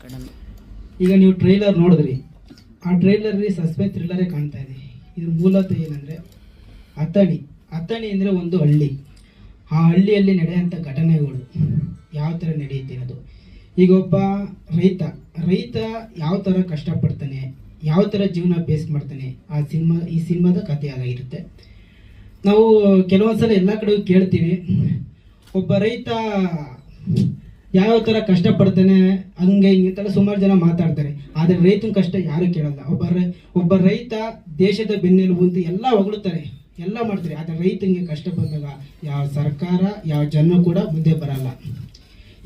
Academy ಈಗ ನೀವು trailer ನೋಡಿದ್ರಿ. ಆ ಟ್ರೈಲರ್ ಸಸ್ಪೆನ್ಸ್ ಥ್ರಿಲ್ಲರೇ ಕಾಣ್ತಾ ಇದೆ. ಇದ್ರ ಮೂಲತಃ ಏನಂದರೆ ಅಥಣಿ. ಅಥಣಿ ಅಂದರೆ ಒಂದು ಹಳ್ಳಿ. ಆ ಹಳ್ಳಿಯಲ್ಲಿ ನಡೆಯುವಂಥ ಘಟನೆಗಳು ಯಾವ ಥರ ನಡೆಯುತ್ತೆ ಅದು ಈಗ ಒಬ್ಬ ರೈತ ರೈತ ಯಾವ ಥರ ಕಷ್ಟಪಡ್ತಾನೆ, ಯಾವ ಥರ ಜೀವನ ಬೇಸ್ ಮಾಡ್ತಾನೆ, ಆ ಸಿನಿಮಾ, ಈ ಸಿನಿಮಾದ ಕಥೆ ಅದಾಗಿರುತ್ತೆ ನಾವು ಕೆಲವೊಂದ್ಸಲ ಎಲ್ಲ ಕಡೆ ಕೇಳ್ತೀವಿ. ಒಬ್ಬ ರೈತ ಯಾವ ಥರ ಕಷ್ಟಪಡ್ತಾನೆ, ಹಂಗೆ ಹಿಂಗೆ ಅಂತೆಲ್ಲ ಸುಮಾರು ಜನ ಮಾತಾಡ್ತಾರೆ. ಆದರೆ ರೈತನ ಕಷ್ಟ ಯಾರು ಕೇಳಲ್ಲ. ಒಬ್ಬ ಒಬ್ಬ ರೈತ ದೇಶದ ಬೆನ್ನೆಲುಬು ಅಂತ ಎಲ್ಲ ಹೊಗಳುತ್ತಾರೆ. ಎಲ್ಲ ಮಾಡ್ತಾರೆ. ಆದರೆ ರೈತನಿಗೆ ಕಷ್ಟ ಬಂದಾಗ ಯಾವ ಸರ್ಕಾರ, ಯಾವ ಜನ ಕೂಡ ಮುಂದೆ ಬರಲ್ಲ.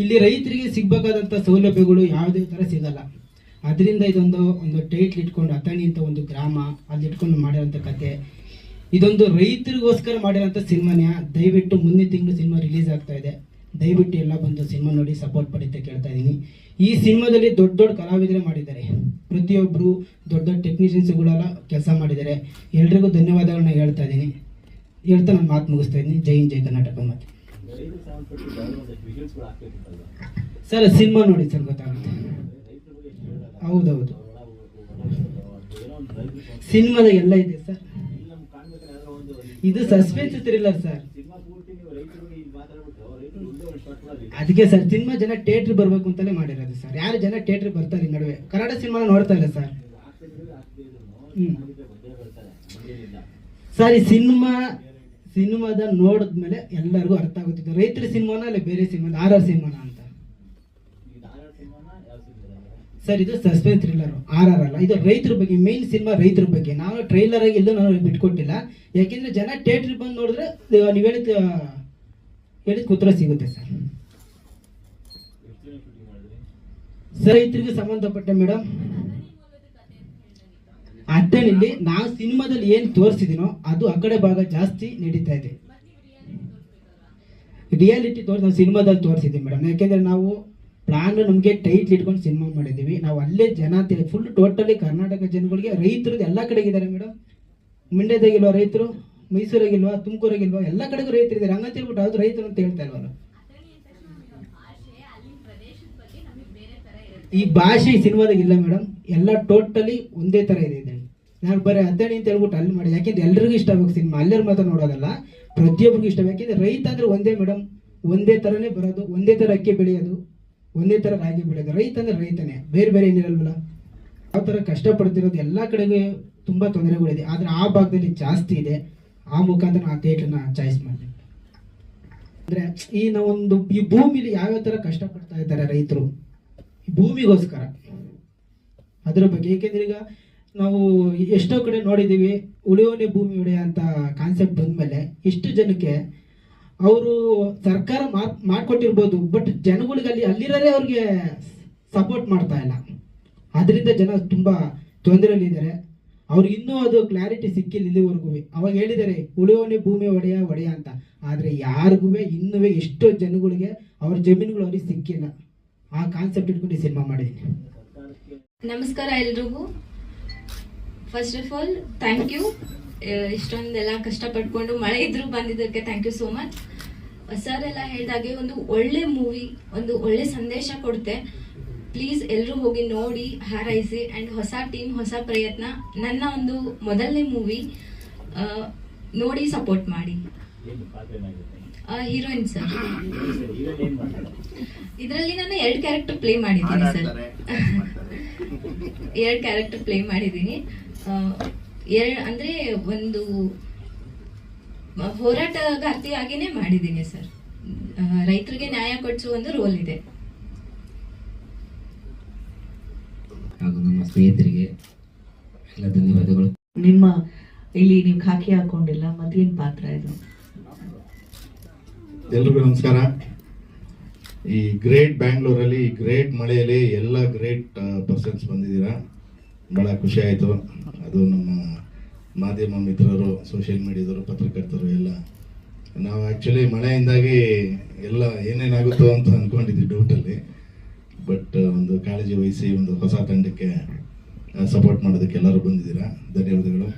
ಇಲ್ಲಿ ರೈತರಿಗೆ ಸಿಗ್ಬೇಕಾದಂಥ ಸೌಲಭ್ಯಗಳು ಯಾವುದೇ ಥರ ಸಿಗಲ್ಲ. ಅದರಿಂದ ಇದೊಂದು ಒಂದು ಟೈಟ್ಲ್ ಇಟ್ಕೊಂಡು ಅಥಣಿ ಅಂತ ಒಂದು ಗ್ರಾಮ ಅಲ್ಲಿ ಇಟ್ಕೊಂಡು ಮಾಡಿರೋಂಥ ಕತೆ. ಇದೊಂದು ರೈತರಿಗೋಸ್ಕರ ಮಾಡಿರೋಂಥ ಸಿನಿಮಾನೇ. ದಯವಿಟ್ಟು ಮುಂದಿನ ತಿಂಗಳು ಸಿನಿಮಾ ರಿಲೀಸ್ ಆಗ್ತಾ ಇದೆ. ದಯವಿಟ್ಟು ಎಲ್ಲ ಬಂದು ಸಿನಿಮಾ ನೋಡಿ ಸಪೋರ್ಟ್ ಪಡಿ ಅಂತ ಕೇಳ್ತಾ ಇದ್ದೀನಿ. ಈ ಸಿನಿಮಾದಲ್ಲಿ ದೊಡ್ಡ ದೊಡ್ಡ ಕಲಾವಿದರೆ ಮಾಡಿದ್ದಾರೆ. ಪ್ರತಿಯೊಬ್ಬರು ದೊಡ್ಡ ದೊಡ್ಡ ಟೆಕ್ನಿಷಿಯನ್ಸ್ಗಳೆಲ್ಲ ಕೆಲಸ ಮಾಡಿದ್ದಾರೆ. ಎಲ್ರಿಗೂ ಧನ್ಯವಾದಗಳನ್ನ ಹೇಳ್ತಾ ಇದ್ದೀನಿ. ಹೇಳ್ತಾ ನಾನು ಮಾತು ಮುಗಿಸ್ತಾ ಇದ್ದೀನಿ. ಜೈ ಜೈ ಕರ್ನಾಟಕ ಮತ್ತೆ ಸರ್, ಸಿನಿಮಾ ನೋಡಿ ಸರ್, ಗೊತ್ತಾಗುತ್ತೆ. ಹೌದೌದು. ಸಿನಿಮಾದ ಎಲ್ಲ ಇದೆ ಸರ್. ಇದು ಸಸ್ಪೆನ್ಸ್ ಥ್ರಿಲ್ಲರ್ ಸರ್. ಅದಕ್ಕೆ ಸರ್, ಸಿನಿಮಾ ಜನ ಥಿಯೇಟ್ರ್ ಬರಬೇಕು ಅಂತಲೇ ಮಾಡಿರೋದು ಸರ್. ಯಾರು ಜನ ಥಿಯೇಟ್ರ್ ಬರ್ತಾರೆ ನಡುವೆ? ಕನ್ನಡ ಸಿನಿಮಾ ನೋಡ್ತಾ ಇಲ್ಲ ಸರ್. ಸರಿ ಸರ್, ಈ ಸಿನಿಮಾ, ಸಿನಿಮಾದ ನೋಡಿದ್ಮೇಲೆ ಎಲ್ಲರಿಗೂ ಅರ್ಥ ಆಗುತ್ತಿದೆ. ರೈತರ ಸಿನಿಮಾನ ಅಲ್ಲ ಬೇರೆ ಸಿನಿಮಾ ಆರ್ ಆರ್ ಸಿನಿಮಾನ ಅಂತ? ಸರ್, ಇದು ಸಸ್ಪೆನ್ಸ್ ಥ್ರಿಲ್ಲರ್. ಆರ್ ಆರ್ ಅಲ್ಲ. ಇದು ರೈತರ ಬಗ್ಗೆ ಮೇನ್ ಸಿನಿಮಾ ರೈತರ ಬಗ್ಗೆ. ನಾನು ಟ್ರೈಲರ್ ಆಗಿ ಎಲ್ಲೂ ನಾನು ಬಿಟ್ಕೊಟ್ಟಿಲ್ಲ. ಯಾಕೆಂದ್ರೆ ಜನ ಥಿಯೇಟ್ರಿಗೆ ಬಂದು ನೋಡಿದ್ರೆ, ನೀವು ಹೇಳಿದ ಹೇಳಿದ ಕುತ್ರ ಸಿಗುತ್ತೆ ಸರ್ ಸರ್ ರೈತರಿಗೆ ಸಂಬಂಧಪಟ್ಟ ಮೇಡಮ್ ಅದರಲ್ಲಿ ನಾವು ಸಿನಿಮಾದಲ್ಲಿ ಏನು ತೋರಿಸಿದಿನೋ ಅದು ಆ ಕಡೆ ಭಾಗ ಜಾಸ್ತಿ ನಡೀತಾ ಇದೆ. ರಿಯಾಲಿಟಿ ತೋರಿಸಿ, ನಾವು ಸಿನಿಮಾದಲ್ಲಿ ತೋರಿಸಿದ್ದೀವಿ ಮೇಡಮ್ ಯಾಕೆಂದ್ರೆ ನಾವು ಪ್ಲಾನ್ ನಮಗೆ ಟೈಟ್ ಇಟ್ಕೊಂಡು ಸಿನಿಮಾ ಮಾಡಿದ್ದೀವಿ ನಾವು ಅಲ್ಲೇ ಜನ ಫುಲ್ ಟೋಟಲಿ ಕರ್ನಾಟಕ ಜನಗಳಿಗೆ ರೈತರು ಎಲ್ಲ ಕಡೆಗಿದ್ದಾರೆ ಮೇಡಮ್ ಮಂಡ್ಯದಾಗಿಲ್ವಾ ರೈತರು? ಮೈಸೂರಾಗಿಲ್ವಾ ತುಮಕೂರಾಗಿಲ್ವಾ ಎಲ್ಲ ಕಡೆಗೂ ರೈತರು ಇದ್ದಾರೆ ಹಂಗಂತ ಹೇಳ್ಬಿಟ್ಟು ಅದು ರೈತರು ಅಂತ ಹೇಳ್ತಾ ಇಲ್ವಲ್ಲ? ಈ ಭಾಷೆ ಸಿನಿಮಾದಾಗ ಇಲ್ಲ ಮೇಡಮ್ ಎಲ್ಲ ಟೋಟಲಿ ಒಂದೇ ತರ ಇದೆ ಇದರಲ್ಲಿ. ನಾನು ಬರೀ ಅದ್ದಣಿ ಅಂತ ಹೇಳ್ಬಿಟ್ಟು ಅಲ್ಲಿ ಮಾಡಿ ಯಾಕೆಂದ್ರೆ ಎಲ್ರಿಗೂ ಇಷ್ಟ ಆಗ್ಬೇಕು ಸಿನಿಮಾ. ಎಲ್ಲರೂ ಮಾತ್ರ ನೋಡೋದಲ್ಲ. ಪ್ರತಿಯೊಬ್ಬರಿಗೂ ಇಷ್ಟ ಯಾಕೆಂದ್ರೆ ರೈತ ಅಂದ್ರೆ ಒಂದೇ ಮೇಡಮ್ ಒಂದೇ ತರನೇ ಬರೋದು, ಒಂದೇ ಥರ ಅಕ್ಕಿ ಬೆಳೆಯೋದು, ಒಂದೇ ಥರ ರಾಗಿ ಬೆಳೆಯೋದು. ರೈತ ಅಂದರೆ ರೈತನೇ. ಬೇರೆ ಬೇರೆ ಏನಿರಲ್ವಲ್ಲ. ಯಾವ ಥರ ಕಷ್ಟಪಡ್ತಿರೋದು ಎಲ್ಲ ಕಡೆಗೆ ತುಂಬಾ ತೊಂದರೆಗಳಿದೆ. ಆದರೆ ಆ ಭಾಗದಲ್ಲಿ ಜಾಸ್ತಿ ಇದೆ. ಆ ಮುಖಾಂತರ ನಾವು ಥಿಯೇಟರ್ನ ಚಾಯ್ಸ್ ಮಾಡಿದೆ. ಅಂದ್ರೆ ಈ ನಾವೊಂದು ಈ ಭೂಮಿಲಿ ಯಾವ್ಯಾವ ತರ ಕಷ್ಟಪಡ್ತಾ ಇದ್ದಾರೆ ರೈತರು? ಭೂಮಿಗೋಸ್ಕರ. ಅದರ ಬಗ್ಗೆ ಏಕೆಂದ್ರೆ ಈಗ ನಾವು ಎಷ್ಟೋ ಕಡೆ ನೋಡಿದ್ದೀವಿ ಉಳಿಯೋನೆ ಭೂಮಿ ಉಳಿಯ ಅಂತ ಕಾನ್ಸೆಪ್ಟ್ ಬಂದ್ಮೇಲೆ ಇಷ್ಟು ಜನಕ್ಕೆ ಅವರು ಸರ್ಕಾರ ಮಾಡ್- ಮಾಡ್ಕೊಟ್ಟಿರ್ಬೋದು ಬಟ್ ಜನಗಳಿಗೆ ಅಲ್ಲಿ ಅಲ್ಲಿರೋರೇ ಅವ್ರಿಗೆ ಸಪೋರ್ಟ್ ಮಾಡ್ತಾ ಇಲ್ಲ. ಅದರಿಂದ ಜನ ತುಂಬ ತೊಂದರೆಯಲ್ಲಿದ್ದಾರೆ ಅವ್ರಿಗೆ ಇನ್ನೂ ಅದು ಕ್ಲಾರಿಟಿ ಸಿಕ್ಕಿಲ್ಲ ಇಲ್ಲಿವರೆಗೂ. ಅವಾಗ ಹೇಳಿದ್ದಾರೆ ಉಳಿಯೋನೆ ಭೂಮಿ ಒಡೆಯ ಒಡೆಯ ಅಂತ. ಆದರೆ ಯಾರಿಗೂ ಇನ್ನೂ ಎಷ್ಟೋ ಜನಗಳಿಗೆ ಅವ್ರ ಜಮೀನುಗಳು ಅವ್ರಿಗೆ ಸಿಕ್ಕಿಲ್ಲ. ಆ ಕಾನ್ಸೆಪ್ಟ್ ಇಟ್ಕೊಂಡು ಈ ಸಿನಿಮಾ ಮಾಡಿದ್ದೀನಿ ನಮಸ್ಕಾರ ಎಲ್ರಿಗೂ. First of all thank you ಇಷ್ಟೊಂದೆಲ್ಲ ಕಷ್ಟಪಟ್ಕೊಂಡು ಮಳೆ ಇದ್ರು ಬಂದಿದ್ದಕ್ಕೆ thank you so much sir ಎಲ್ಲ ಹೇಳ್ದಾಗೆ ಒಂದು ಒಳ್ಳೆ ಮೂವಿ ಒಂದು ಒಳ್ಳೆ ಸಂದೇಶ ಕೊಡುತ್ತೆ ಪ್ಲೀಸ್ ಎಲ್ಲರೂ ಹೋಗಿ ನೋಡಿ ಹಾರೈಸಿ ಆ್ಯಂಡ್ ಹೊಸ ಟೀಮ್ ಹೊಸ ಪ್ರಯತ್ನ. ನನ್ನ ಒಂದು ಮೊದಲನೇ ಮೂವಿ ನೋಡಿ ಸಪೋರ್ಟ್ ಮಾಡಿ. Heroine sir. ಇದರಲ್ಲಿ ನಾನು ಎರಡು ಕ್ಯಾರೆಕ್ಟರ್ ಪ್ಲೇ ಮಾಡಿದ್ದೀನಿ ಸರ್. ಎರಡು ಕ್ಯಾರೆಕ್ಟರ್ ಪ್ಲೇ ಮಾಡಿದ್ದೀನಿ. ಎರಡು ಅಂದರೆ ಒಂದು ಹೋರಾಟಗಾರ್ತಿಯಾಗಿನೇ ಮಾಡಿದ್ದೀನಿ ಸರ್. ರೈತರಿಗೆ ನ್ಯಾಯ ಕೊಡಿಸುವ ಒಂದು ರೋಲ್ ಇದೆ. ಹಾಗೂ ನಮ್ಮ ಸ್ನೇಹಿತರಿಗೆ ಎಲ್ಲ ಧನ್ಯವಾದಗಳು. ನಿಮ್ಮ ಇಲ್ಲಿ ನೀವು ಖಾಕಿ ಹಾಕೊಂಡಿಲ್ಲ ಮತ್ತೇನ್ ಪಾತ್ರ ಇದು. ಎಲ್ರಿಗೂ ನಮಸ್ಕಾರ. ಈ ಗ್ರೇಟ್ ಬ್ಯಾಂಗ್ಳೂರಲ್ಲಿ ಈ ಗ್ರೇಟ್ ಮಳೆಯಲ್ಲಿ ಎಲ್ಲ ಗ್ರೇಟ್ ಪರ್ಸನ್ಸ್ ಬಂದಿದ್ದೀರಾ? ಭಾಳ ಖುಷಿ ಆಯಿತು. ಅದು ನಮ್ಮ ಮಾಧ್ಯಮ ಮಿತ್ರರು ಸೋಷಿಯಲ್ ಮೀಡಿಯಾದವರು ಪತ್ರಕರ್ತರು ಎಲ್ಲ. ನಾವು ಆ್ಯಕ್ಚುಲಿ ಮಳೆಯಿಂದಾಗಿ ಎಲ್ಲ ಏನೇನಾಗುತ್ತೋ ಅಂತ ಅಂದ್ಕೊಂಡಿದ್ದೀವಿ ಡೌಟಲ್ಲಿ ಬಟ್ ಒಂದು ಕಾಳಜಿ ವಹಿಸಿ ಒಂದು ಹೊಸ ತಂಡಕ್ಕೆ ಸಪೋರ್ಟ್ ಮಾಡೋದಕ್ಕೆ ಎಲ್ಲರೂ ಬಂದಿದ್ದೀರಾ? ಧನ್ಯವಾದಗಳು.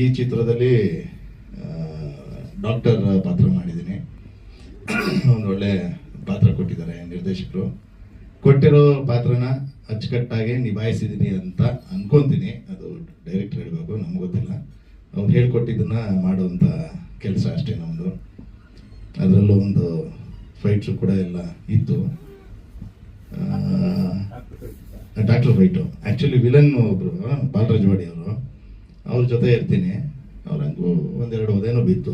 ಈ ಚಿತ್ರದಲ್ಲಿ ಡಾಕ್ಟರ್ ಪಾತ್ರ ಮಾಡಿದ್ದೀನಿ. ಒಂದು ಒಳ್ಳೆ ಪಾತ್ರ ಕೊಟ್ಟಿದ್ದಾರೆ ನಿರ್ದೇಶಕರು. ಕೊಟ್ಟಿರೋ ಪಾತ್ರನ ಅಚ್ಚುಕಟ್ಟಾಗಿ ನಿಭಾಯಿಸಿದ್ದೀನಿ ಅಂತ ಅನ್ಕೊಂತೀನಿ. ಅದು ಡೈರೆಕ್ಟರ್ ಹೇಳಬೇಕು, ನಮ್ಗೆ ಗೊತ್ತಿಲ್ಲ. ಅವ್ರು ಹೇಳ್ಕೊಟ್ಟಿದ್ದನ್ನ ಮಾಡುವಂಥ ಕೆಲಸ ಅಷ್ಟೇ ನಮ್ಮದು ಅದರಲ್ಲೂ ಒಂದು ಫೈಟ್ಸು ಕೂಡ ಎಲ್ಲ ಇತ್ತು. ಡಾಕ್ಟರ್ ಫೈಟು ಆ್ಯಕ್ಚುಲಿ ವಿಲನ್ ಒಬ್ಬರು ಬಾಲರಾಜವಾಡಿ ಅವರು. ಅವ್ರ ಜೊತೆ ಇರ್ತೀನಿ. ಅವ್ರಂಗೂ ಒಂದೆರಡು ಒದೇನೋ ಬಿತ್ತು.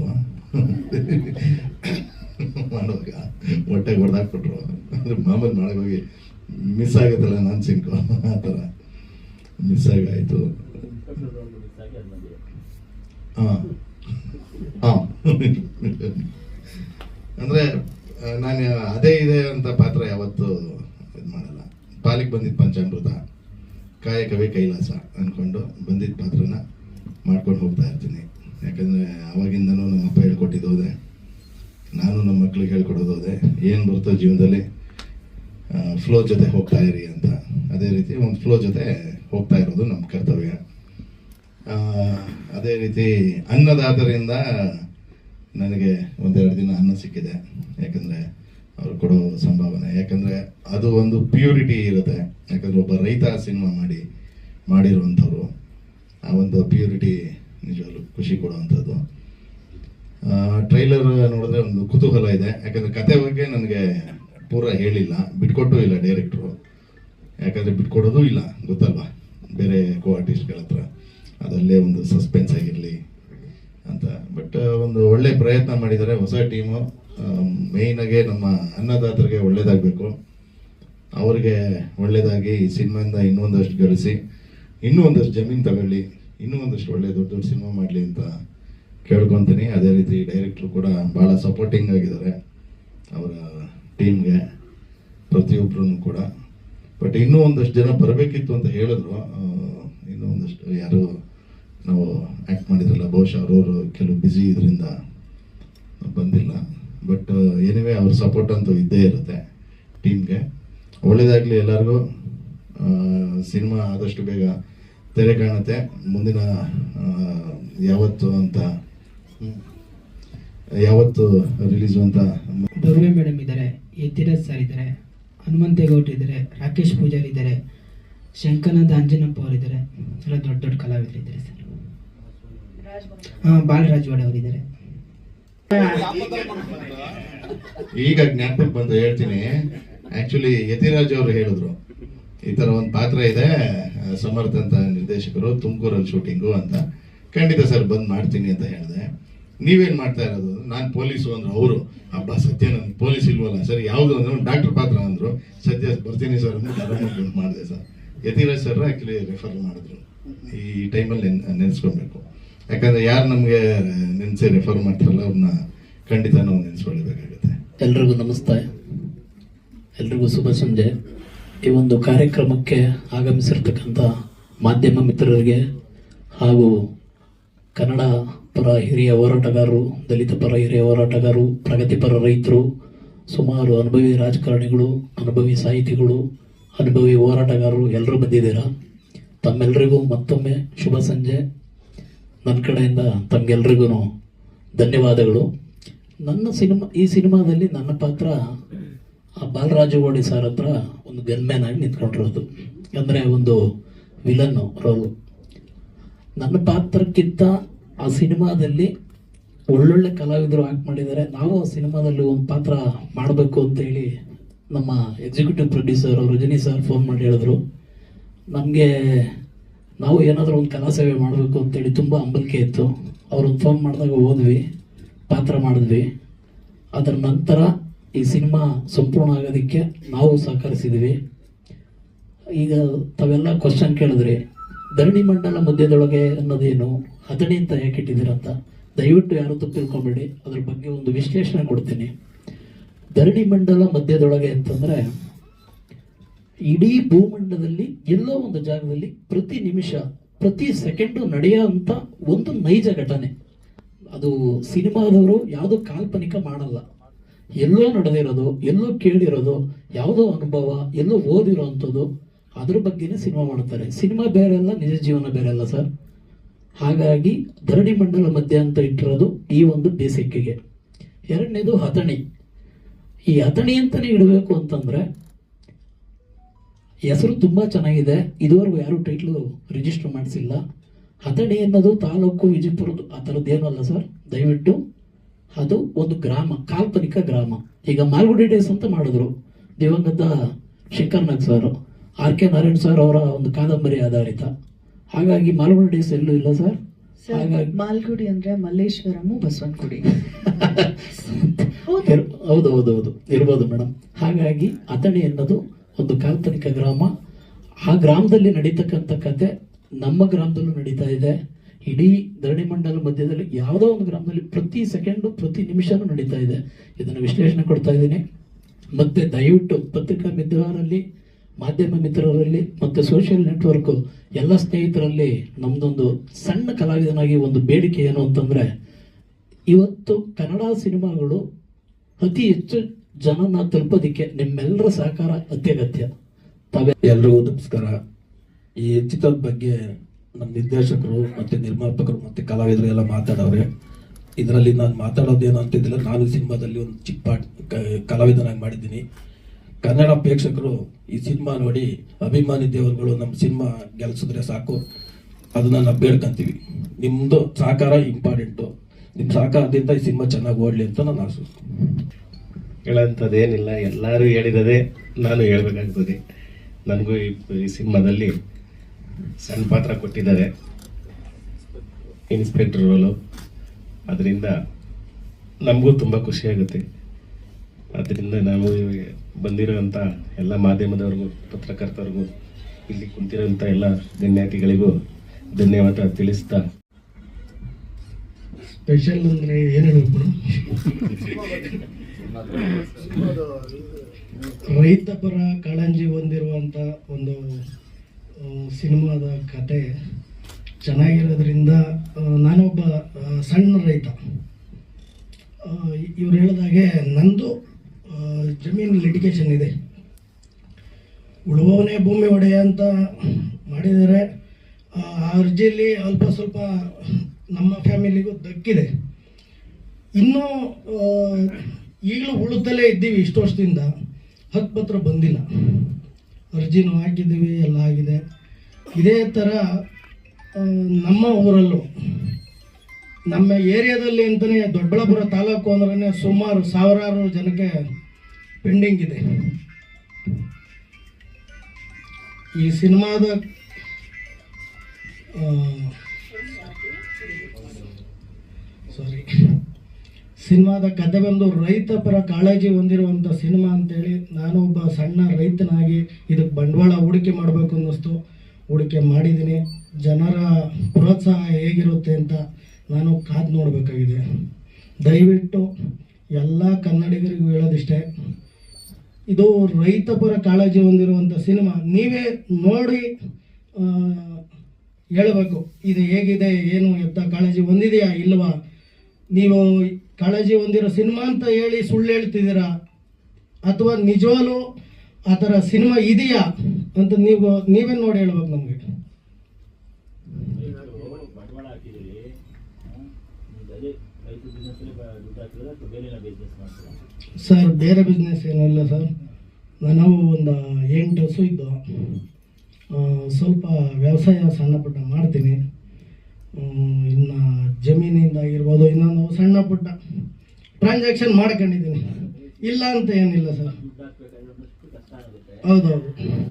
ಮಾಡುವಾಗ ಹೊಟ್ಟೆಗೆ ಹೊಡೆದಾಕ್ಬಿಟ್ರು ಅಂದ್ರೆ ಮಾಮೂಲಿ ಮಾಡಕ್ ಹೋಗಿ ಮಿಸ್ ಆಗುತ್ತಲ್ಲ ನಾನು ಸಿಂಕು ಆ ಥರ. ಮಿಸ್ ಆಗಾಯಿತು ಹಾಂ ಹಾಂ ಅಂದರೆ ನಾನು ಅದೇ ಇದೆ ಅಂತ ಪಾತ್ರ ಯಾವತ್ತೂ ಇದು ಮಾಡಲ್ಲ. ಪಾಲಿಗೆ ಬಂದಿದ್ದ ಪಂಚಾಮೃತ. ಕಾಯಕವೇ ಕೈಲಾಸ ಅಂದ್ಕೊಂಡು ಬಂದಿದ್ದ ಪಾತ್ರನ ಮಾಡ್ಕೊಂಡು ಹೋಗ್ತಾ ಇರ್ತೀನಿ. ಯಾಕಂದರೆ ಅವಾಗಿಂದನೂ ನಮ್ಮ ಅಪ್ಪ ಹೇಳ್ಕೊಟ್ಟಿದ್ದು ಹೋದೆ ನಾನು ನಮ್ಮ ಮಕ್ಳಿಗೆ ಹೇಳ್ಕೊಡೋದು ಹೋದೆ ಏನು ಬರ್ತೋ ಜೀವನದಲ್ಲಿ? ಫ್ಲೋ ಜೊತೆ ಹೋಗ್ತಾ ಇರಿ ಅಂತ. ಅದೇ ರೀತಿ ಒಂದು ಫ್ಲೋ ಜೊತೆ ಹೋಗ್ತಾ ಇರೋದು ನಮ್ಮ ಕರ್ತವ್ಯ. ಅದೇ ರೀತಿ ಅನ್ನದಾತರಿಂದ ನನಗೆ ಒಂದೆರಡು ದಿನ ಅನ್ನ ಸಿಕ್ಕಿದೆ. ಯಾಕಂದರೆ ಅವರು ಕೊಡೋ ಸಂಭಾವನೆ. ಯಾಕಂದರೆ ಅದು ಒಂದು ಪ್ಯೂರಿಟಿ ಇರುತ್ತೆ. ಯಾಕಂದರೆ ಒಬ್ಬ ರೈತ ಸಿನಿಮಾ ಮಾಡಿ, ಮಾಡಿರುವಂಥವ್ರು. ಆ ಒಂದು ಪ್ಯೂರಿಟಿ ನಿಜವಾಗ್ಲೂ ಖುಷಿ ಕೊಡುವಂಥದ್ದು. ಟ್ರೈಲರ್ ನೋಡಿದ್ರೆ ಒಂದು ಕುತೂಹಲ ಇದೆ. ಯಾಕಂದರೆ ಕತೆ ಬಗ್ಗೆ ನನಗೆ ಪೂರ ಹೇಳಿಲ್ಲ. ಬಿಟ್ಕೊಟ್ಟು ಇಲ್ಲ ಡೈರೆಕ್ಟ್ರು ಯಾಕಂದರೆ ಬಿಟ್ಕೊಡೋದು ಇಲ್ಲ, ಗೊತ್ತಲ್ವಾ? ಬೇರೆ ಕೋ ಆರ್ಟಿಸ್ಟ್ಗಳ ಹತ್ರ. ಅದಲ್ಲೇ ಒಂದು ಸಸ್ಪೆನ್ಸ್ ಆಗಿರಲಿ ಅಂತ. ಬಟ್ ಒಂದು ಒಳ್ಳೆ ಪ್ರಯತ್ನ ಮಾಡಿದ್ದಾರೆ ಹೊಸ ಟೀಮು. ಮೇಯ್ನಾಗೆ ನಮ್ಮ ಅನ್ನದಾತರಿಗೆ ಒಳ್ಳೇದಾಗಬೇಕು. ಅವರಿಗೆ ಒಳ್ಳೆಯದಾಗಿ ಈ ಸಿನಿಮಾಯಿಂದ ಇನ್ನೊಂದಷ್ಟು ಗಳಿಸಿ ಇನ್ನೂ ಒಂದಷ್ಟು ಜಮೀನು ತಗೊಳ್ಳಿ. ಇನ್ನೂ ಒಂದಷ್ಟು ಒಳ್ಳೆ ದೊಡ್ಡ ದೊಡ್ಡ ಸಿನಿಮಾ ಮಾಡಲಿ ಅಂತ ಕೇಳ್ಕೊತೀನಿ. ಅದೇ ರೀತಿ ಡೈರೆಕ್ಟ್ರು ಕೂಡ ಭಾಳ ಸಪೋರ್ಟಿಂಗ್ ಆಗಿದ್ದಾರೆ ಅವರ ಟೀಮ್ಗೆ ಪ್ರತಿಯೊಬ್ಬರೂ ಕೂಡ. ಬಟ್ ಇನ್ನೂ ಒಂದಷ್ಟು ಜನ ಬರಬೇಕಿತ್ತು ಅಂತ ಹೇಳಿದ್ರು. ಇನ್ನೂ ಒಂದಷ್ಟು ಯಾರು ನಾವು ಆ್ಯಕ್ಟ್ ಮಾಡಿದ್ರಲ್ಲ, ಬಹುಶಃ ಅವರವರು ಕೆಲವು ಬ್ಯುಸಿ ಇದರಿಂದ ಬಂದಿಲ್ಲ. ಬಟ್ ಏನಿವೆ ಅವ್ರ ಸಪೋರ್ಟ್ ಅಂತೂ ಇದ್ದೇ ಇರುತ್ತೆ ಟೀಮ್ಗೆ ಒಳ್ಳೆಯದಾಗಲಿ ಎಲ್ಲರಿಗೂ. ಸಿನಿಮಾ ಆದಷ್ಟು ಬೇಗ ತೆರೆ ಕಾಣುತ್ತೆ. ಮುಂದಿನ ಯಾವತ್ತು ಅಂತ ಯಾವತ್ತು ರಿಲೀಸ್ ಅಂತ ದುರ್ವೆ ಮೇಡಮ್ ಇದ್ದಾರೆ ಯತಿರಾಜ್ ಸರ್ ಇದ್ದಾರೆ ಹನುಮಂತೇಗೌಡ ಇದ್ದಾರೆ ರಾಕೇಶ್ ಪೂಜಾರಿ ಇದ್ದಾರೆ ಶಂಕರನಾಥ ಅಂಜನಪ್ಪ ಅವರಿದ್ದಾರೆ ಎಲ್ಲ ದೊಡ್ಡ ದೊಡ್ಡ ಕಲಾವಿದರು ಇದ್ದಾರೆ ಸರ್ ಹಾಂ ಬಾಲರಾಜ್ ವಾಡೆ ಅವರಿದ್ದಾರೆ. ಈಗ ಜ್ಞಾಪಕ ಬಂದು ಹೇಳ್ತೀನಿ. ಆಕ್ಚುಲಿ ಯತಿರಾಜ್ ಅವರು ಹೇಳಿದ್ರು. ಈ ಥರ ಒಂದು ಪಾತ್ರ ಇದೆ. ಸಮರ್ಥ ಅಂತ ನಿರ್ದೇಶಕರು ತುಮಕೂರಲ್ಲಿ ಶೂಟಿಂಗು ಅಂತ. ಖಂಡಿತ ಸರ್ ಬಂದು ಮಾಡ್ತೀನಿ ಅಂತ ಹೇಳಿದೆ. ನೀವೇನು ಮಾಡ್ತಾ ಇರೋದು? ನಾನು ಪೊಲೀಸು ಅಂದ್ರೆ ಅವರು. ಅಬ್ಬ, ಸತ್ಯ ಪೊಲೀಸ್ ಇಲ್ವಲ್ಲ ಸರ್? ಯಾವುದು ಅಂದ್ರೆ ಡಾಕ್ಟರ್ ಪಾತ್ರ ಅಂದ್ರು. ಸದ್ಯ ಬರ್ತೀನಿ ಸರ್ ಅಂತ ಮಾಡಿದೆ sir. Yathiraj sir actually refer ಮಾಡಿದ್ರು. ಈ ಟೈಮಲ್ಲಿ ನೆನೆಸ್ಕೊಬೇಕು ಯಾಕಂದ್ರೆ ಯಾರು ನಮಗೆ ನೆನೆಸಿ ರೆಫರ್ ಮಾಡ್ತಾರಲ್ಲ ಅವ್ರನ್ನ ಖಂಡಿತ ನಾವು ನೆನೆಸ್ಕೊಳ್ಬೇಕಾಗುತ್ತೆ. ಎಲ್ರಿಗೂ ನಮಸ್ತೆ. ಎಲ್ರಿಗೂ ಶುಭ ಸಂಜೆ. ಈ ಒಂದು ಕಾರ್ಯಕ್ರಮಕ್ಕೆ ಆಗಮಿಸಿರ್ತಕ್ಕಂಥ ಮಾಧ್ಯಮ ಮಿತ್ರರಿಗೆ ಹಾಗೂ ಕನ್ನಡ ಪರ ಹಿರಿಯ ಹೋರಾಟಗಾರರು, ದಲಿತ ಪರ ಹಿರಿಯ ಹೋರಾಟಗಾರರು ಪ್ರಗತಿಪರ ರೈತರು, ಸುಮಾರು ಅನುಭವಿ ರಾಜಕಾರಣಿಗಳು, ಅನುಭವಿ ಸಾಹಿತಿಗಳು, ಅನುಭವಿ ಹೋರಾಟಗಾರರು ಎಲ್ಲರೂ ಬಂದಿದ್ದೀರಾ? ತಮ್ಮೆಲ್ಲರಿಗೂ ಮತ್ತೊಮ್ಮೆ ಶುಭ ಸಂಜೆ. ನನ್ನ ಕಡೆಯಿಂದ ತಮಗೆಲ್ರಿಗೂ ಧನ್ಯವಾದಗಳು. ನನ್ನ ಸಿನಿಮಾ, ಈ ಸಿನಿಮಾದಲ್ಲಿ ನನ್ನ ಪಾತ್ರ ಆ ಬಾಲರಾಜು ಓಡಿ ಸರ್ ಹತ್ರ ಒಂದು ಗನ್ಮ್ಯಾನ್ ಆಗಿ ನಿಂತ್ಕೊಂಡಿರೋದು. ಅಂದರೆ ಒಂದು ವಿಲನ್ನು ರೋಲು. ನನ್ನ ಪಾತ್ರಕ್ಕಿಂತ ಆ ಸಿನಿಮಾದಲ್ಲಿ ಒಳ್ಳೊಳ್ಳೆ ಕಲಾವಿದರು ಆಕ್ಟ್ ಮಾಡಿದ್ದಾರೆ. ನಾವು ಆ ಸಿನಿಮಾದಲ್ಲಿ ಒಂದು ಪಾತ್ರ ಮಾಡಬೇಕು ಅಂತೇಳಿ ನಮ್ಮ executive producer Rajini sir phone ಮಾಡಿ ಹೇಳಿದ್ರು. ನಮಗೆ ನಾವು ಏನಾದರೂ ಒಂದು ಕಲಾ ಸೇವೆ ಮಾಡಬೇಕು ಅಂತೇಳಿ ತುಂಬ ಅಂಬಲಿಕೆ ಇತ್ತು. ಅವ್ರೊಂದು ಫೋನ್ ಮಾಡಿದಾಗ ಹೋದ್ವಿ, ಪಾತ್ರ ಮಾಡಿದ್ವಿ. ಅದರ ನಂತರ ಈ ಸಿನಿಮಾ ಸಂಪೂರ್ಣ ಆಗೋದಕ್ಕೆ ನಾವು ಸಹಕರಿಸಿದ್ವಿ ಈಗ ತಾವೆಲ್ಲ ಕ್ವಶನ್ ಕೇಳಿದ್ರಿ, ಧರಣಿ ಮಂಡಲ ಮಧ್ಯದೊಳಗೆ ಅನ್ನೋದೇನು? ಹದಣಿ ಅಂತ ಯಾಕೆ ಇಟ್ಟಿದ್ದೀರಂತ ದಯವಿಟ್ಟು ಯಾರು ತಿಳ್ಕೊಬೇಡಿ. ಅದ್ರ ಬಗ್ಗೆ ಒಂದು ವಿಶ್ಲೇಷಣೆ ಕೊಡ್ತೀನಿ. ಧರಣಿ ಮಂಡಲ ಮಧ್ಯದೊಳಗೆ ಅಂತಂದ್ರೆ, ಇಡೀ ಭೂಮಂಡಲದಲ್ಲಿ ಎಲ್ಲೋ ಒಂದು ಜಾಗದಲ್ಲಿ ಪ್ರತಿ ನಿಮಿಷ, ಪ್ರತಿ ಸೆಕೆಂಡು ನಡೆಯುವಂತ ಒಂದು ನೈಜ ಘಟನೆ. ಅದು ಸಿನಿಮಾದವರು ಯಾವುದು ಕಾಲ್ಪನಿಕ ಮಾಡಲ್ಲ. ಎಲ್ಲೋ ನಡೆದಿರೋದು, ಎಲ್ಲೋ ಕೇಳಿರೋದು, ಯಾವುದೋ ಅನುಭವ, ಎಲ್ಲೋ ಓದಿರೋ ಅಂಥದ್ದು ಅದ್ರ ಬಗ್ಗೆನೇ ಸಿನಿಮಾ ಮಾಡ್ತಾರೆ. ಸಿನಿಮಾ ಬೇರೆ ಅಲ್ಲ, ನಿಜ ಜೀವನ ಬೇರೆ ಅಲ್ಲ ಸರ್. ಹಾಗಾಗಿ ಧರಣಿ ಮಂಡಲ ಮಧ್ಯ ಅಂತ ಇಟ್ಟಿರೋದು ಈ ಒಂದು ಬೇಸಿಕ್ಕಿಗೆ. ಎರಡನೇದು ಹತಣಿ. ಈ ಹತಣಿ ಅಂತಲೇ ಇಡಬೇಕು ಅಂತಂದ್ರೆ ಹೆಸರು ತುಂಬ ಚೆನ್ನಾಗಿದೆ. ಇದುವರೆಗೂ ಯಾರೂ ಟೈಟ್ಲು ರಿಜಿಸ್ಟರ್ ಮಾಡಿಸಿಲ್ಲ. ಹತಣಿ ಅನ್ನೋದು ತಾಲೂಕು ವಿಜಯಪುರದ್ದು ಆ ಥರದ್ದೇನೂ ಅಲ್ಲ ಸರ್. ದಯವಿಟ್ಟು ಅದು ಒಂದು ಗ್ರಾಮ ಕಾಲ್ಪನಿಕ ಗ್ರಾಮ. ಈಗ ಮಾಲ್ಗುಡಿ ಡೇಸ್ ಅಂತ ಮಾಡಿದ್ರು. ದಿವಂಗತ Shankar Nag sir R K Narayan sir ಅವರ ಒಂದು ಕಾದಂಬರಿ ಆಧಾರಿತ. ಹಾಗಾಗಿ ಮಾಲ್ಗುಡಿ ಡೇಸ್ ಎಲ್ಲೂ ಇಲ್ಲ ಸರ್. ಹಾಗಾಗಿ ಮಾಲ್ಗುಡಿ ಅಂದ್ರೆ ಮಲ್ಲೇಶ್ವರಮು ಬಸವನಗುಡಿ. ಹೌದೌದೌದು ಹೌದು ಹೌದು ಹೌದು. ಇರ್ಬೋದು ಮೇಡಮ್ ಹಾಗಾಗಿ ಅಥಣಿ ಅನ್ನೋದು ಒಂದು ಕಾಲ್ಪನಿಕ ಗ್ರಾಮ. ಆ ಗ್ರಾಮದಲ್ಲಿ ನಡೀತಕ್ಕಂಥ ಕತೆ ನಮ್ಮ ಗ್ರಾಮದಲ್ಲೂ ನಡೀತಾ ಇದೆ. ಇಡೀ ಧರಣಿ ಮಂಡಲ ಮಧ್ಯದಲ್ಲಿ ಯಾವುದೋ ಒಂದು ಗ್ರಾಮದಲ್ಲಿ ಪ್ರತಿ ಸೆಕೆಂಡು, ಪ್ರತಿ ನಿಮಿಷನೂ ನಡೀತಾ ಇದೆ. ಇದನ್ನು ವಿಶ್ಲೇಷಣೆ ಕೊಡ್ತಾ ಇದ್ದೀನಿ. ಮತ್ತೆ ದಯವಿಟ್ಟು ಪತ್ರಿಕಾ ಮಿತ್ರರಲ್ಲಿ, ಮಾಧ್ಯಮ ಮಿತ್ರರಲ್ಲಿ, ಮತ್ತು ಸೋಷಿಯಲ್ ನೆಟ್ವರ್ಕ್ ಎಲ್ಲ ಸ್ನೇಹಿತರಲ್ಲಿ ನಮ್ದೊಂದು ಸಣ್ಣ ಕಲಾವಿದನಾಗಿ ಒಂದು ಬೇಡಿಕೆ ಏನು ಅಂತಂದರೆ, ಇವತ್ತು ಕನ್ನಡ ಸಿನಿಮಾಗಳು ಅತಿ ಹೆಚ್ಚು ಜನನ ತಲುಪೋದಕ್ಕೆ ನಿಮ್ಮೆಲ್ಲರ ಸಹಕಾರ ಅತ್ಯಗತ್ಯ. ತಾವೇ ಎಲ್ರಿಗೂ ನಮಸ್ಕಾರ. ಈ ಚಿತ್ರದ ಬಗ್ಗೆ ನಮ್ಮ ನಿರ್ದೇಶಕರು ಮತ್ತೆ ನಿರ್ಮಾಪಕರು ಮತ್ತೆ ಕಲಾವಿದರು ಎಲ್ಲ ಮಾತಾಡವ್ರೆ. ಇದರಲ್ಲಿ ನಾನು ಮಾತಾಡೋದೇನು ಅಂತಿದ್ದಿಲ್ಲ. ನಾನು ಸಿನಿಮಾದಲ್ಲಿ ಒಂದು ಚಿಕ್ಕ ಕಲಾವಿದನಾಗಿ ಮಾಡಿದ್ದೀನಿ. ಕನ್ನಡ ಪ್ರೇಕ್ಷಕರು ಈ ಸಿನಿಮಾ ನೋಡಿ ಅಭಿಮಾನಿ ದೇವರುಗಳು ನಮ್ಮ ಸಿನಿಮಾ ಗೆಲ್ಸಿದ್ರೆ ಸಾಕು. ಅದನ್ನು ನಾವು ಬೇಡ್ಕೊಂತೀವಿ. ನಿಮ್ಮದು ಸಹಕಾರ ಇಂಪಾರ್ಟೆಂಟು. ನಿಮ್ಮ ಸಹಕಾರದಿಂದ ಈ ಸಿನಿಮಾ ಚೆನ್ನಾಗಿ ಓಡಲಿ ಅಂತ ನಾನು ಆಸೆ ಹೇಳೋಂಥದ್ದೇನಿಲ್ಲ ಎಲ್ಲರೂ ಹೇಳಿದದೇ ನಾನು ಹೇಳ್ಬೇಕಾಗ್ತದೆ. ನನಗೂ ಈ ಸಿನಿಮಾದಲ್ಲಿ ಸಣ್ಣ ಪಾತ್ರ ಕೊಟ್ಟಿದ್ದಾರೆ. ಇನ್ಸ್ಪೆಕ್ಟರ್ ರೋಲು ಅದರಿಂದ ನಮಗೂ ತುಂಬ ಖುಷಿಯಾಗುತ್ತೆ ಅದರಿಂದ ನಾವು ಇವಾಗ ಬಂದಿರೋಂಥ ಎಲ್ಲ ಮಾಧ್ಯಮದವ್ರಿಗೂ ಪತ್ರಕರ್ತರಿಗೂ ಇಲ್ಲಿ ಕುಂತಿರೋಂಥ ಎಲ್ಲ ಗಣ್ಯಾತಿಗಳಿಗೂ ಧನ್ಯವಾದ ತಿಳಿಸ್ತಾ. ಸ್ಪೆಷಲ್ ಅಂದರೆ ಏನು ಹೇಳಬೇಕು ರೈತ ಪರ ಕಾಳಂಜಿ ಹೊಂದಿರುವಂಥ ಒಂದು ಸಿನಿಮಾದ ಕತೆ ಚೆನ್ನಾಗಿರೋದ್ರಿಂದ ನಾನೊಬ್ಬ ಸಣ್ಣ ರೈತ. ಇವ್ರು ಹೇಳಿದಾಗೆ, ನಂದು ಜಮೀನು ಲಿಟಿಗೇಷನ್ ಇದೆ. ಉಳುವವನೇ ಭೂಮಿ ಒಡೆಯ ಅಂತ ಮಾಡಿದರೆ, ಆ ಅರ್ಜಿಯಲ್ಲಿ ಅಲ್ಪ ಸ್ವಲ್ಪ ನಮ್ಮ ಫ್ಯಾಮಿಲಿಗೂ ದಕ್ಕಿದೆ. ಇನ್ನೂ ಈಗಲೂ ಉಳುತ್ತಲೇ ಇದ್ದೀವಿ ಇಷ್ಟು ವರ್ಷದಿಂದ. ಹತ್ತು ಪತ್ರ ಬಂದಿಲ್ಲ. ಅರ್ಜಿನೂ ಹಾಕಿದ್ದೀವಿ, ಎಲ್ಲ ಆಗಿದೆ. ಇದೇ ಥರ ನಮ್ಮ ಊರಲ್ಲೂ, ನಮ್ಮ ಏರಿಯಾದಲ್ಲಿ ಅಂತಲೇ ದೊಡ್ಡಬಳ್ಳಾಪುರ ತಾಲೂಕು ಅಂದ್ರೆ ಸುಮಾರು ಸಾವಿರಾರು ಜನಕ್ಕೆ ಪೆಂಡಿಂಗ್ ಇದೆ. ಈ ಸಿನಿಮಾದ ಸಿನಿಮಾದ ಕತೆ ಬಂದು ರೈತ ಪರ ಕಾಳಜಿ ಹೊಂದಿರುವಂಥ ಸಿನಿಮಾ ಅಂತೇಳಿ ನಾನು ಒಬ್ಬ ಸಣ್ಣ ರೈತನಾಗಿ ಇದಕ್ಕೆ ಬಂಡವಾಳ ಹೂಡಿಕೆ ಮಾಡಬೇಕು ಅನ್ನಿಸ್ತು. ಹೂಡಿಕೆ ಮಾಡಿದ್ದೀನಿ. ಜನರ ಪ್ರೋತ್ಸಾಹ ಹೇಗಿರುತ್ತೆ ಅಂತ ನಾನು ಕಾದು ನೋಡಬೇಕಾಗಿದೆ. ದಯವಿಟ್ಟು ಎಲ್ಲ ಕನ್ನಡಿಗರಿಗೂ ಹೇಳೋದಿಷ್ಟೇ, ಇದು ರೈತ ಪರ ಕಾಳಜಿ ಹೊಂದಿರುವಂಥ ಸಿನಿಮಾ. ನೀವೇ ನೋಡಿ ಹೇಳಬೇಕು, ಇದು ಹೇಗಿದೆ, ಏನು ಎತ್ತ ಕಾಳಜಿ ಹೊಂದಿದೆಯಾ ಇಲ್ವಾ? ನೀವು ಕಾಳಜಿ ಹೊಂದಿರೋ ಸಿನಿಮಾ ಅಂತ ಹೇಳಿ ಸುಳ್ಳು ಹೇಳ್ತಿದ್ದೀರಾ? ಅಥವಾ ನಿಜವಾಗ್ಲೂ ಆ ಥರ ಸಿನಿಮಾ ಇದೆಯಾ ಅಂತ ನೀವು ನೀವೇ ನೋಡಿ ಹೇಳ್ಬೇಕು ನಮಗೆ. ಸರ್ ಬೇರೆ ಬಿಸ್ನೆಸ್ ಏನಿಲ್ಲ ಸರ್. ನಾವು ಒಂದು ಎಂಟು ಹಸು ಇದ್ದು ಸ್ವಲ್ಪ ವ್ಯವಸಾಯ ಸಣ್ಣ ಪುಟ್ಟ ಮಾಡ್ತೀನಿ ಜಮೀನಿಂದ ಆಗಿರ್ಬೋದು ಇನ್ನೊಂದು ಸಣ್ಣ ಪುಟ್ಟ ಟ್ರಾನ್ಸಾಕ್ಷನ್ ಮಾಡ್ಕೊಂಡಿದ್ದೀನಿ. ಇಲ್ಲ ಅಂತ ಏನಿಲ್ಲ ಸರ್. ಹೌದೌದು.